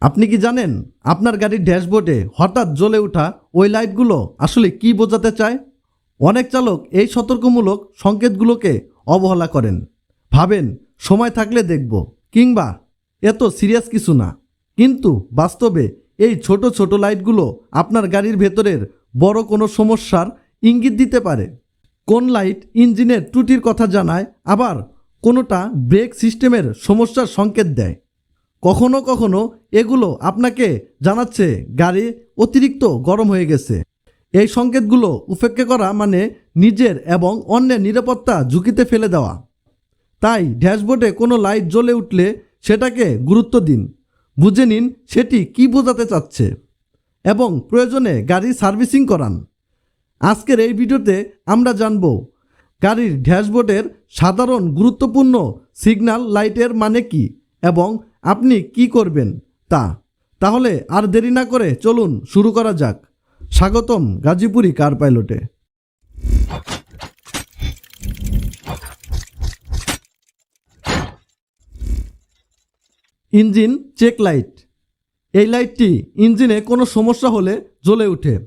আপনি কি জানেন আপনার গাড়ির ড্যাশবোর্ডে হঠাৎ জ্বলে ওঠা ওই লাইটগুলো আসলে কি বোঝাতে চায়? অনেক চালক এই সতর্কমূলক সংকেতগুলোকে অবহেলা করেন। ভাবেন, সময় থাকলে দেখব, কিংবা এত সিরিয়াস কিছু না। কিন্তু বাস্তবে এই ছোট ছোট লাইটগুলো আপনার গাড়ির ভেতরের বড় কোনো সমস্যার ইঙ্গিত দিতে পারে। কোন লাইট ইঞ্জিনের ত্রুটির কথা জানায়, আবার কোনোটা ব্রেক সিস্টেমের সমস্যার সংকেত দেয়? কখনো কখনো এগুলো আপনাকে জানাচ্ছে, গাড়ি অতিরিক্ত গরম হয়ে গেছে। এই সংকেতগুলো উপেক্ষা করা মানে নিজের এবং অন্যের নিরাপত্তা ঝুঁকিতে ফেলে দেওয়া। তাই ড্যাশবোর্ডে কোনো লাইট জ্বলে উঠলে সেটাকে গুরুত্ব দিন। বুঝে নিন সেটি কি বোঝাতে চাচ্ছে এবং প্রয়োজনে গাড়ি সার্ভিসিং করান। আজকের এই ভিডিওতে আমরা জানব, গাড়ির ড্যাশবোর্ডের সাধারণ গুরুত্বপূর্ণ সিগন্যাল লাইটের মানে কি এবং আপনি কি করবেন? তা। তাহলে আর দেরি না করে চলুন শুরু করা যাক। স্বাগতম গাজীপুরি কার পাইলটে। Engine check light. এই লাইটটি ইঞ্জিনে কোনো সমস্যা হলে জ্বলে ওঠে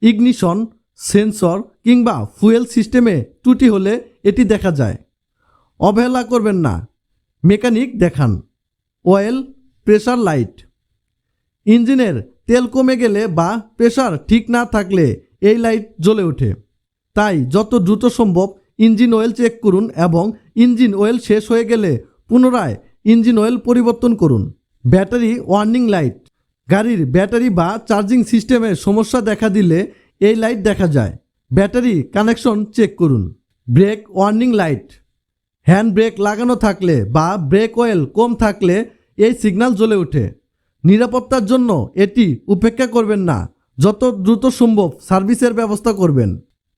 ইগনিশন, সেন্সর কিংবা ফুয়েল সিস্টেমে ত্রুটি হলে এটি দেখা যায়। অবহেলা করবেন না। মেকানিক দেখান। অয়েল প্রেসার লাইট ইঞ্জিনের তেল কমে গেলে বা প্রেসার ঠিক না থাকলে এই লাইট জ্বলে ওঠে। তাই যত দ্রুত সম্ভব ইঞ্জিন অয়েল চেক করুন এবং ইঞ্জিন অয়েল শেষ হয়ে গেলে পুনরায় ইঞ্জিন অয়েল পরিবর্তন করুন। ব্যাটারি ওয়ার্নিং লাইট গাড়ির ব্যাটারি বা চার্জিং সিস্টেমে সমস্যা দেখা দিলে এই লাইট দেখা যায়। ব্যাটারি কানেকশন চেক করুন। Brake warning light hand brake লাগানো থাকলে বা ব্রেক অয়েল কম থাকলে এই সিগন্যাল জ্বলে ওঠে। নিরাপত্তার জন্য এটি উপেক্ষা করবেন না, যত দ্রুত সম্ভব সার্ভিসের ব্যবস্থা করবেন।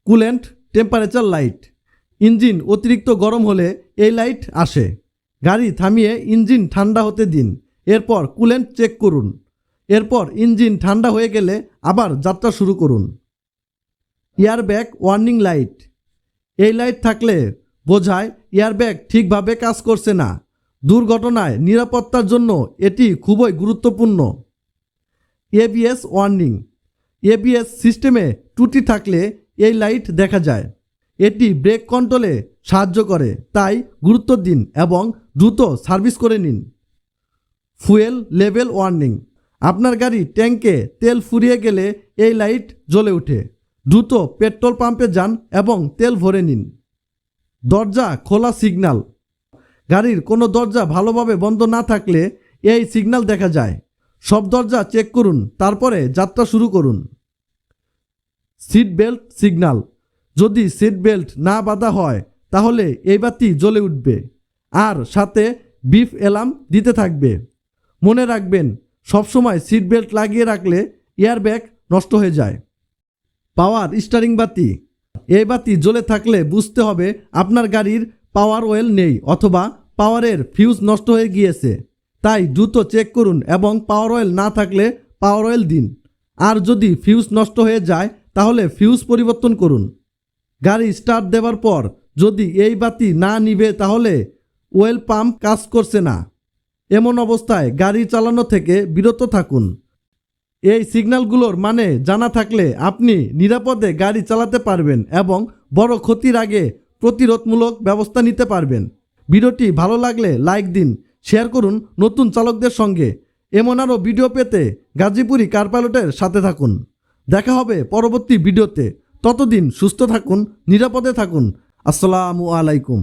Coolant temperature light. ইঞ্জিন অতিরিক্ত গরম হলে এই লাইট আসে। গাড়ি থামিয়ে ইঞ্জিন ঠান্ডা হতে দিন। এরপর কুলেন্ট চেক করুন। এরপর ইঞ্জিন ঠান্ডা হয়ে গেলে আবার যাত্রা শুরু করুন। Airbag warning light. এই লাইট থাকলে বোঝায়, এয়ারব্যাগ ঠিকভাবে কাজ করছে না। দুর্ঘটনায় নিরাপত্তার জন্য এটি খুবই গুরুত্বপূর্ণ। ABS warning. এবিএস সিস্টেমে ত্রুটি থাকলে এই লাইট দেখা যায়। এটি ব্রেক কন্ট্রোলে সাহায্য করে, তাই গুরুত্ব দিন এবং দ্রুত সার্ভিস করে নিন। Fuel level warning. আপনার গাড়ি ট্যাঙ্কে তেল ফুরিয়ে গেলে এই লাইট জ্বলে ওঠে। দ্রুত পেট্রোল পাম্পে যান এবং তেল ভরে নিন। দরজা খোলা সিগনাল গাড়ির কোনো দরজা ভালোভাবে বন্ধ না থাকলে এই সিগনাল দেখা যায়। সব দরজা চেক করুন, তারপরে যাত্রা শুরু করুন। সিট বেল্ট সিগনাল যদি সিট বেল্ট না বাঁধা হয়, তাহলে এই বাতি জ্বলে উঠবে। আর সাথে বিফ অ্যালার্ম দিতে থাকবে। মনে রাখবেন, সবসময় সিট বেল্ট লাগিয়ে রাখলে এয়ারব্যাগ নষ্ট হয়ে যায়। পাওয়ার স্টারিং বাতি। এই বাতি জ্বলে থাকলে বুঝতে হবে আপনার গাড়ির পাওয়ার অয়েল নেই অথবা পাওয়ারের ফিউজ নষ্ট হয়ে গিয়েছে। তাই দ্রুত চেক করুন এবং পাওয়ার অয়েল না থাকলে পাওয়ার অয়েল দিন। আর যদি ফিউজ নষ্ট হয়ে যায়, তাহলে ফিউজ পরিবর্তন করুন। গাড়ি স্টার্ট দেওয়ার পর যদি এই বাতি না নিবে, তাহলে ওয়েল পাম্প কাজ করছে না। এমন অবস্থায় গাড়ি চালানো থেকে বিরত থাকুন। এই সিগন্যালগুলোর মানে জানা থাকলে আপনি নিরাপদে গাড়ি চালাতে পারবেন এবং বড় ক্ষতির আগে প্রতিরোধমূলক ব্যবস্থা নিতে পারবেন। ভিডিওটি ভালো লাগলে লাইক দিন, শেয়ার করুন নতুন চালকদের সঙ্গে। এমন আরও ভিডিও পেতে গাজীপুরি কার পাইলটের সাথে থাকুন। দেখা হবে পরবর্তী ভিডিওতে। ততদিন সুস্থ থাকুন, নিরাপদে থাকুন। আসসালামু আলাইকুম।